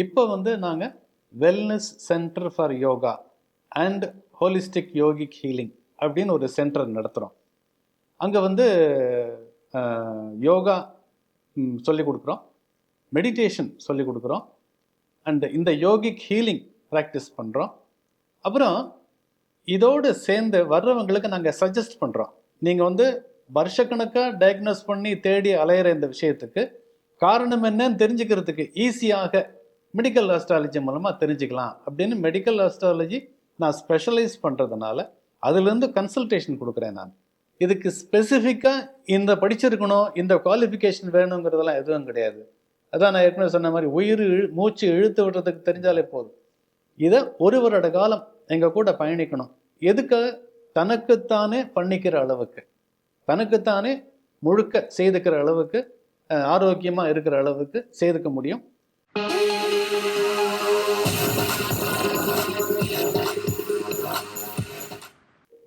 இப்போ வந்து நாங்கள் wellness center for yoga and holistic yogic healing அப்படின்னு ஒரு சென்டர் நடத்துகிறோம் அங்கே வந்து யோகா சொல்லிக் கொடுக்குறோம். மெடிடேஷன் சொல்லிக் கொடுக்குறோம். அண்ட் இந்த யோகிக் ஹீலிங் ப்ராக்டிஸ் பண்ணுறோம் அப்புறம் இதோடு சேர்ந்து வர்றவங்களுக்கு நாங்கள் சஜஸ்ட் பண்ணுறோம் நீங்கள் வந்து வருஷக்கணக்காக டயக்னோஸ் பண்ணி தேடி அலையிற இந்த விஷயத்துக்கு காரணம் என்னன்னு தெரிஞ்சுக்கிறதுக்கு ஈஸியாக மெடிக்கல் ஆஸ்ட்ராலஜி மூலமாக தெரிஞ்சுக்கலாம். அப்படின்னு மெடிக்கல் ஆஸ்ட்ராலஜி நான் ஸ்பெஷலைஸ் பண்ணுறதுனால அதுலேருந்து கன்சல்டேஷன் கொடுக்குறேன் நான். இதுக்கு ஸ்பெசிஃபிக்காக இந்த படிச்சிருக்கணும் இந்த குவாலிஃபிகேஷன் வேணுங்கிறதெல்லாம் எதுவும் கிடையாது. அதான் நான் ஏற்கனவே சொன்ன மாதிரி உயிர் இழு- மூச்சு இழுத்து விடுறதுக்கு தெரிஞ்சாலே போதும். இதை ஒரு வருட காலம் எங்கள் கூட பயணிக்கணும். எதுக்காக? தனக்குத்தானே பண்ணிக்கிற அளவுக்கு. தனக்குத்தானே முழுக்க செய்துக்கிற அளவுக்கு ஆரோக்கியமாக இருக்கிற அளவுக்கு செய்துக்க முடியும்.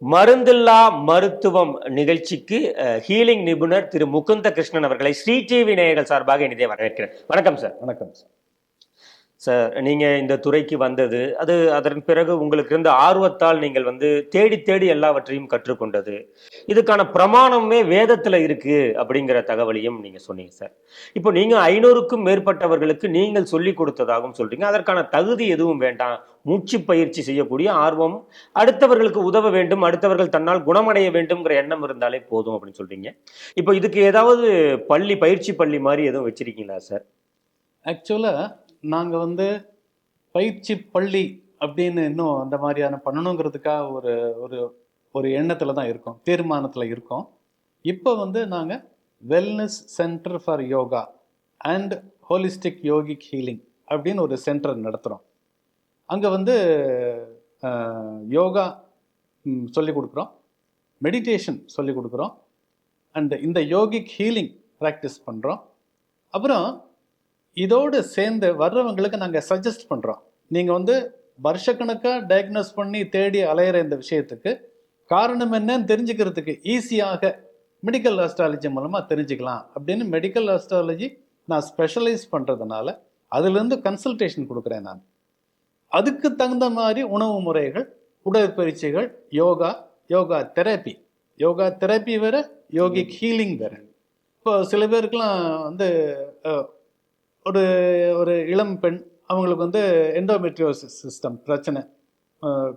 மருந்தில்லா மருத்துவம் நிகழ்ச்சிக்கு ஹீலிங் நிபுணர் திரு முகுந்த கிருஷ்ணன் அவர்களை ஸ்ரீ டிவி நேயர்கள் சார்பாக இனிதே வரவேற்கிறேன். வணக்கம் சார். வணக்கம் சார். சார் நீங்கள் இந்த துறைக்கு வந்தது அது அதன் பிறகு உங்களுக்கு இருந்த ஆர்வத்தால் நீங்கள் வந்து தேடி தேடி எல்லாவற்றையும் கற்றுக்கொண்டது. இதுக்கான பிரமாணமே வேதத்தில் இருக்குது அப்படிங்கிற தகவலையும் நீங்கள் சொன்னீங்க சார். இப்போ நீங்கள் ஐநூறுக்கும் மேற்பட்டவர்களுக்கு நீங்கள் சொல்லி கொடுத்ததாகவும் சொல்கிறீங்க அதற்கான தகுதி எதுவும் வேண்டாம். மூச்சு பயிற்சி செய்யக்கூடிய ஆர்வம் அடுத்தவர்களுக்கு உதவ வேண்டும் அடுத்தவர்கள் தன்னால் குணமடைய வேண்டும்ங்கிற எண்ணம் இருந்தாலே போதும் அப்படின்னு சொல்கிறீங்க இப்போ இதுக்கு ஏதாவது பள்ளி பயிற்சி பள்ளி மாதிரி எதுவும் வச்சிருக்கீங்களா சார்? ஆக்சுவலாக நாங்கள் வந்து பயிற்சி பள்ளி அப்படின்னு இன்னும் அந்த மாதிரியான பண்ணணுங்கிறதுக்காக ஒரு ஒரு ஒரு எண்ணத்தில் தான் இருக்கோம் தீர்மானத்தில் இருக்கோம். இப்போ வந்து நாங்கள் wellness center for yoga and holistic yogic healing அப்படின்னு ஒரு சென்டர் நடத்துகிறோம் அங்கே வந்து யோகா சொல்லிக் கொடுக்குறோம் மெடிடேஷன் சொல்லிக் கொடுக்குறோம் அண்ட் இந்த யோகிக் ஹீலிங் ப்ராக்டிஸ் பண்ணுறோம் அப்புறம் இதோடு சேர்ந்து வர்றவங்களுக்கு நாங்கள் சஜஸ்ட் பண்ணுறோம் நீங்கள் வந்து வருஷக்கணக்காக டயக்னோஸ் பண்ணி தேடி அலையிற இந்த விஷயத்துக்கு காரணம் என்னன்னு தெரிஞ்சுக்கிறதுக்கு ஈஸியாக மெடிக்கல் ஆஸ்ட்ராலஜி மூலமாக தெரிஞ்சுக்கலாம். அப்படின்னு மெடிக்கல் ஆஸ்ட்ராலஜி நான் ஸ்பெஷலைஸ் பண்ணுறதுனால அதுலேருந்து கன்சல்டேஷன் கொடுக்குறேன் நான். அதுக்கு தகுந்த மாதிரி உணவு முறைகள் உடற்பயிற்சிகள் yoga yoga therapy yoga therapy வேறு யோகிக் ஹீலிங் வேறு. இப்போ சில பேருக்குலாம் வந்து ஒரு ஒரு இளம் பெண் அவங்களுக்கு வந்து எண்டோமெட்ரியோசிஸ் சிஸ்டம் பிரச்சனை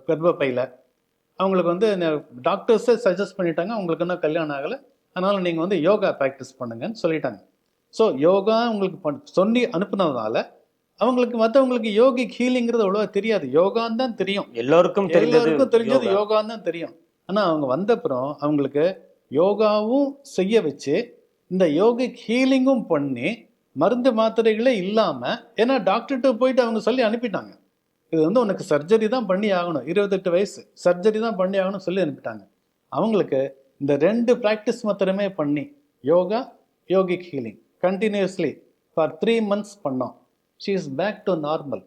கர்ப்பப்பையில். அவங்களுக்கு வந்து டாக்டர்ஸே சஜஸ்ட் பண்ணிட்டாங்க அவங்களுக்கு இன்னும் கல்யாணம் ஆகலை. அதனால் நீங்கள் வந்து யோகா ப்ராக்டிஸ் பண்ணுங்கன்னு சொல்லிட்டாங்க. ஸோ யோகா உங்களுக்கு சொல்லி அனுப்புனதுனால அவங்களுக்கு மற்றவங்களுக்கு யோகிக் ஹீலிங்கிறது அவ்வளோவா தெரியாது. யோகான்னு தான் தெரியும். எல்லோருக்கும் எல்லாருக்கும் தெரிஞ்சது யோகா. யோகான்னு தான் தெரியும். ஆனா அவங்க வந்தப்புறம் அவங்களுக்கு யோகாவும் செய்ய வச்சு இந்த யோகிக் ஹீலிங்கும் பண்ணி மருந்து மாத்திரைகளே இல்லாமல் ஏன்னா டாக்டர்கிட்ட போயிட்டு அவங்க சொல்லி அனுப்பிட்டாங்க. இது வந்து உனக்கு சர்ஜரி தான் பண்ணி ஆகணும். இருபத்தெட்டு வயசு. சர்ஜரி தான் பண்ணி ஆகணும் சொல்லி அனுப்பிட்டாங்க. அவங்களுக்கு இந்த ரெண்டு ப்ராக்டிஸ் மாத்திரமே பண்ணி yoga yogic healing continuously for three months பண்ணோம். She is back to normal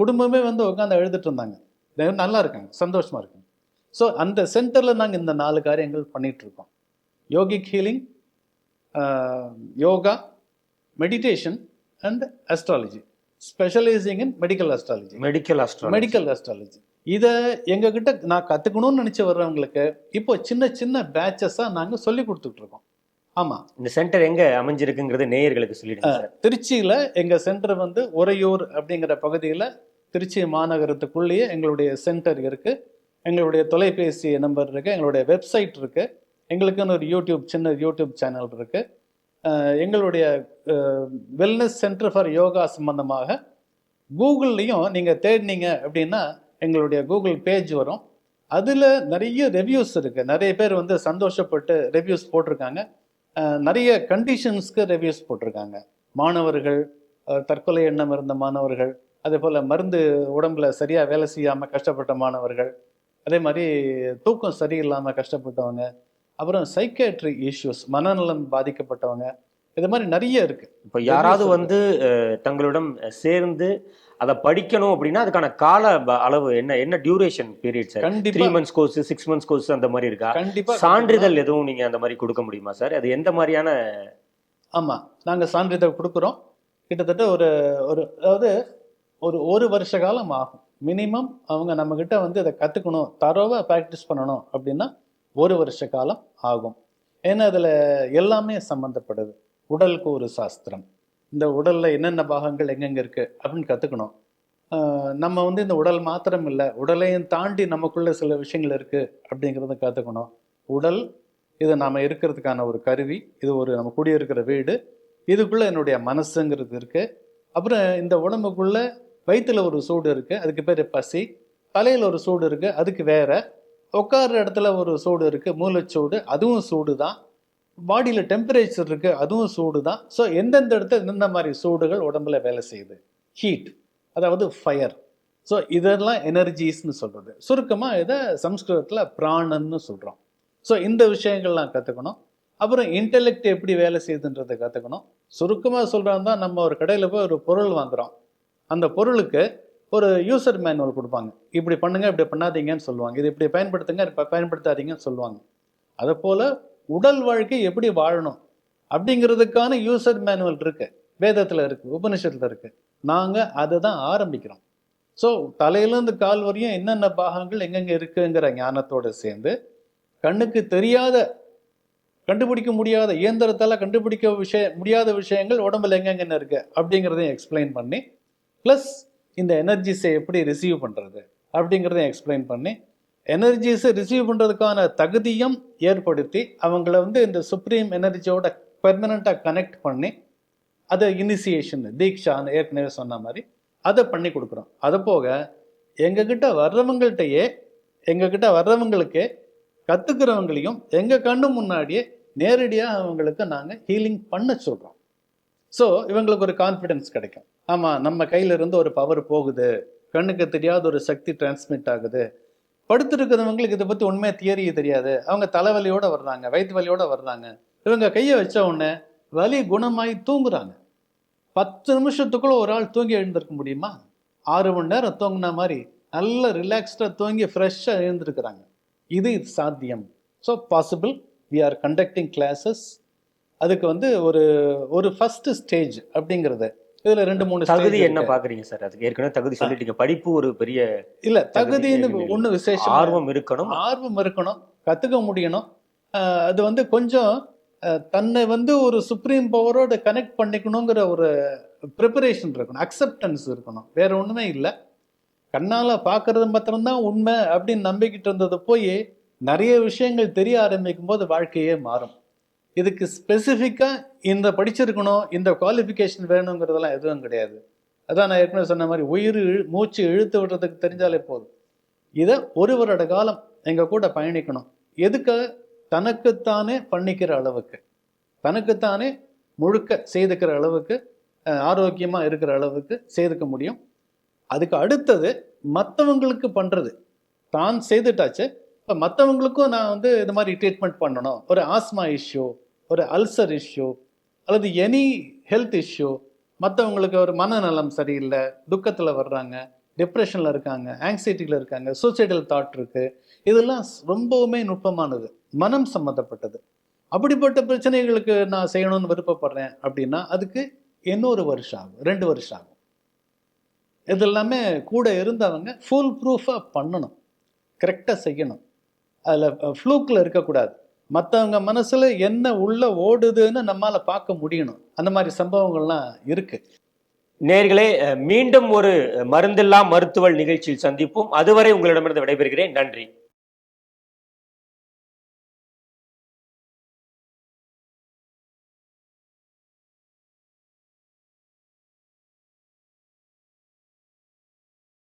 குடும்பமே வந்து உட்காந்து எழுதிட்டு இருந்தாங்க. நல்லா இருக்காங்க. சந்தோஷமாக இருக்காங்க. ஸோ அந்த சென்டரில் நாங்கள் இந்த நாலு காரியங்கள் பண்ணிகிட்ருக்கோம் yogic healing yoga meditation and astrology specializing in medical astrology medical astrology medical astrology இதை எங்ககிட்ட நான் கற்றுக்கணும்னு நினச்சி வர்றவங்களுக்கு இப்போ சின்ன சின்ன பேட்சஸாக நாங்கள் சொல்லி கொடுத்துட்டு இருக்கோம். ஆமாம் இந்த சென்டர் எங்க அமைஞ்சிருக்குங்கிறது நேயர்களுக்கு சொல்லிடுங்க திருச்சியில் எங்கள் சென்டர் வந்து உறையூர் அப்படிங்கிற பகுதியில் திருச்சி மாநகரத்துக்குள்ளேயே எங்களுடைய சென்டர் இருக்குது எங்களுடைய தொலைபேசி நம்பர் இருக்குது எங்களுடைய வெப்சைட் இருக்குது எங்களுக்குன்னு ஒரு யூடியூப் சின்ன யூடியூப் சேனல் இருக்குது எங்களுடைய வெல்னஸ் சென்டர் ஃபார் யோகா சம்பந்தமாக கூகுள்லேயும் நீங்கள் தேடினீங்க அப்படின்னா எங்களுடைய கூகுள் பேஜ் வரும். அதில் நிறைய ரெவ்யூஸ் இருக்குது நிறைய பேர் வந்து சந்தோஷப்பட்டு ரெவ்யூஸ் போட்டிருக்காங்க. நிறைய கண்டிஷன்ஸ்க்கு ரெவ்யூஸ் போட்டிருக்காங்க. மாணவர்கள் தற்கொலை எண்ணம் இருந்த மாணவர்கள் அதே போல் மருந்து உடம்புல சரியாக வேலை செய்யாமல் கஷ்டப்பட்ட மாணவர்கள் அதே மாதிரி தூக்கம் சரியில்லாமல் கஷ்டப்பட்டவங்க அப்புறம் சைக்கேட்ரி இஷ்யூஸ் மனநலம் பாதிக்கப்பட்டவங்க இது மாதிரி நிறைய இருக்குது இப்போ யாராவது வந்து தங்களிடம் சேர்ந்து அதை படிக்கணும் அப்படின்னா அதுக்கான கால அளவு என்ன என்ன duration period sir three months course six months course அந்த மாதிரி இருக்கா? கண்டிப்பா சான்றிதழ் எதுவும் நீங்க அந்த மாதிரி கொடுக்க முடியுமா சார் அது எந்த மாதிரியான ஆமா நாங்க சான்றிதழ் கொடுக்குறோம். கிட்டத்தட்ட ஒரு ஒரு அதாவது ஒரு ஒரு வருஷ காலம் ஆகும். மினிமம் அவங்க நம்ம கிட்ட வந்து இதை கற்றுக்கணும் தரோவாக ப்ராக்டிஸ் பண்ணணும் அப்படின்னா ஒரு வருஷ காலம் ஆகும். ஏன்னா அதில் எல்லாமே சம்மந்தப்படுது உடலுக்கு ஒரு சாஸ்திரம். இந்த உடலில் என்னென்ன பாகங்கள் எங்கெங்கே இருக்குது அப்படின்னு கற்றுக்கணும் நம்ம வந்து இந்த உடல் மாத்திரம் இல்லை உடலையும் தாண்டி நமக்குள்ள சில விஷயங்கள் இருக்குது அப்படிங்கிறத கற்றுக்கணும் உடல் இது நாம் இருக்கிறதுக்கான ஒரு கருவி இது ஒரு நம்ம குடியிருக்கிற வீடு இதுக்குள்ளே என்னுடைய மனசுங்கிறது இருக்குது அப்புறம் இந்த உடம்புக்குள்ளே வயிற்றில் ஒரு சூடு இருக்குது அதுக்கு பேர் பசி. தலையில் ஒரு சூடு இருக்குது அதுக்கு வேறு உட்கார்ற இடத்துல ஒரு சூடு இருக்குது மூளைச்சூடு அதுவும் சூடு தான் பாடியில் டெம்பரேச்சர் இருக்குது அதுவும் சூடு தான் ஸோ எந்தெந்த இடத்துல எந்தெந்த மாதிரி சூடுகள் உடம்புல வேலை செய்யுது? ஹீட் அதாவது ஃபயர் ஸோ இதெல்லாம் எனர்ஜிஸ்னு சொல்கிறது சுருக்கமாக இதை சம்ஸ்கிருதத்தில் பிராணன்னு சொல்கிறோம் ஸோ இந்த விஷயங்கள்லாம் கற்றுக்கணும் அப்புறம் இன்டெலெக்ட் எப்படி வேலை செய்யுதுன்றதை கற்றுக்கணும் சுருக்கமாக சொல்கிறாங்க தான் நம்ம ஒரு கடையில் போய் ஒரு பொருள் வாங்குகிறோம் அந்த பொருளுக்கு ஒரு யூசர் மேனுவல் கொடுப்பாங்க. இப்படி பண்ணுங்க இப்படி பண்ணாதீங்கன்னு சொல்லுவாங்க. இது இப்படி பயன்படுத்துங்க இப்போ பயன்படுத்தாதீங்கன்னு சொல்லுவாங்க. அதை போல் உடல் வாழ்க்கை எப்படி வாழணும் அப்படிங்கிறதுக்கான யூசர் மேனுவல் இருக்கு. வேதத்தில் இருக்கு உபனிஷத்தில் இருக்கு. நாங்கள் அதை தான் ஆரம்பிக்கிறோம். ஸோ தலையிலேருந்து கால் வரையும் என்னென்ன பாகங்கள் எங்கெங்கே இருக்குங்கிற ஞானத்தோடு சேர்ந்து கண்ணுக்கு தெரியாத கண்டுபிடிக்க முடியாத இயந்திரத்தால் கண்டுபிடிக்க விஷய முடியாத விஷயங்கள் உடம்புல எங்கெங்கன்னு இருக்கு அப்படிங்கிறதையும் எக்ஸ்பிளைன் பண்ணி ப்ளஸ் இந்த எனர்ஜிஸை எப்படி ரிசீவ் பண்ணுறது அப்படிங்கிறத எக்ஸ்பிளைன் பண்ணி எனர்ஜிஸை ரிசீவ் பண்ணுறதுக்கான தகுதியும் ஏற்படுத்தி அவங்கள வந்து இந்த சுப்ரீம் எனர்ஜியோட பெர்மனண்ட்டாக கனெக்ட் பண்ணி அதை இனிசியேஷன் தீக்ஷான்னு ஏற்கனவே சொன்ன மாதிரி அதை பண்ணி கொடுக்குறோம். அது போக எங்ககிட்ட வர்றவங்கள்ட்டையே எங்ககிட்ட வர்றவங்களுக்கே கற்றுக்கிறவங்களையும் எங்கள் கண்ணு முன்னாடியே நேரடியாக அவங்களுக்கு நாங்கள் ஹீலிங் பண்ண சொல்கிறோம் ஸோ இவங்களுக்கு ஒரு கான்ஃபிடென்ஸ் கிடைக்கும். ஆமாம் நம்ம கையிலிருந்து ஒரு பவர் போகுது. கண்ணுக்கு தெரியாத ஒரு சக்தி டிரான்ஸ்மிட் ஆகுது. படுத்திருக்கிறவங்களுக்கு இதை பற்றி உண்மையாக தியரியே தெரியாது. அவங்க தலைவலியோடு வர்றாங்க வயிற்று வலியோடு வர்றாங்க. இவங்க கையை வச்ச உடனே வலி குணமாயி தூங்குறாங்க. பத்து நிமிஷத்துக்குள்ள ஒரு ஆள் தூங்கி எழுந்திருக்க முடியுமா? ஆறு மணி நேரம் தூங்கின மாதிரி நல்ல ரிலாக்ஸ்டாக தூங்கி ஃப்ரெஷ்ஷாக எழுந்திருக்கிறாங்க. இது சாத்தியம். So possible we are conducting classes அதுக்கு வந்து ஒரு ஒரு ஃபர்ஸ்ட் ஸ்டேஜ் அப்படிங்கிறது. இதுல ரெண்டு மூணு தகுதி என்ன இருக்கு. பாக்குறீங்க சார்? அதுக்கு ஏற்கனவே தகுதி சொல்லிட்டீங்க படிப்பு ஒரு பெரிய இல்ல தகுதின்னு தகுதி ஒண்ணு விசேஷம் ஆர்வம் இருக்கணும். ஆர்வம் இருக்கணும். கத்துக்க முடியணும். அது வந்து கொஞ்சம் தன்னை வந்து ஒரு சுப்ரீம் பவரோட கனெக்ட் பண்ணிக்கணுங்கிற ஒரு ப்ரிப்பரேஷன் இருக்கணும். அக்செப்டன்ஸ் இருக்கணும். வேற ஒண்ணுமே இல்லை. கண்ணால பார்க்கறது மாத்திரம்தான் உண்மை அப்படின்னு நம்பிக்கிட்டு இருந்தது போய் நிறைய விஷயங்கள் தெரிய ஆரம்பிக்கும் போது வாழ்க்கையே மாறும். இதுக்கு ஸ்பெசிஃபிக்காக இந்த படிச்சிருக்கணும் இந்த குவாலிஃபிகேஷன் வேணுங்கிறதெல்லாம் எதுவும் கிடையாது. அதான் நான் ஏற்கனவே சொன்ன மாதிரி உயிர் இழு- மூச்சு இழுத்து விடுறதுக்கு தெரிஞ்சாலே போதும். இதை ஒரு வருட காலம் எங்கள் கூட பயணிக்கணும். எதுக்காக? தனக்குத்தானே பண்ணிக்கிற அளவுக்கு. தனக்குத்தானே முழுக்க செய்துக்கிற அளவுக்கு ஆரோக்கியமாக இருக்கிற அளவுக்கு செய்துக்க முடியும். அதுக்கு அடுத்தது மற்றவங்களுக்கு பண்ணுறது தான் செய்துட்டாச்சு. இப்போ மற்றவங்களுக்கும் நான் வந்து இது மாதிரி ட்ரீட்மெண்ட் பண்ணணும். ஒரு ஆஸ்மா இஷ்யூ ஒரு அல்சர் இஷ்யூ அல்லது எனி ஹெல்த் இஷ்யூ மற்றவங்களுக்கு ஒரு மனநலம் சரியில்லை துக்கத்தில் வர்றாங்க டிப்ரெஷனில் இருக்காங்க ஆங்ஸைட்டியில் இருக்காங்க சூசைடல் தாட் இருக்குது இதெல்லாம் ரொம்பவுமே நுட்பமானது மனம் சம்மந்தப்பட்டது அப்படிப்பட்ட பிரச்சனைகளுக்கு நான் செய்யணும்னு விருப்பப்படுறேன் அப்படின்னா அதுக்கு இன்னொரு வருஷம் ஆகும் ரெண்டு வருஷம் ஆகும். இது எல்லாமே கூட இருந்தவங்க ஃபுல் ப்ரூஃபாக பண்ணணும் கரெக்டாக செய்யணும். அதில் ஃப்ளூக்கில் இருக்கக்கூடாது. மற்றவங்க மனசில் என்ன உள்ளே ஓடுதுன்னு நம்மால் பார்க்க முடியணும். அந்த மாதிரி சம்பவங்கள்லாம் இருக்குது நேர்களே மீண்டும் ஒரு மருந்தில்லா மருத்துவல் நிகழ்ச்சியில் சந்திப்போம். அதுவரை உங்களிடமிருந்து விடைபெறுகிறேன். நன்றி.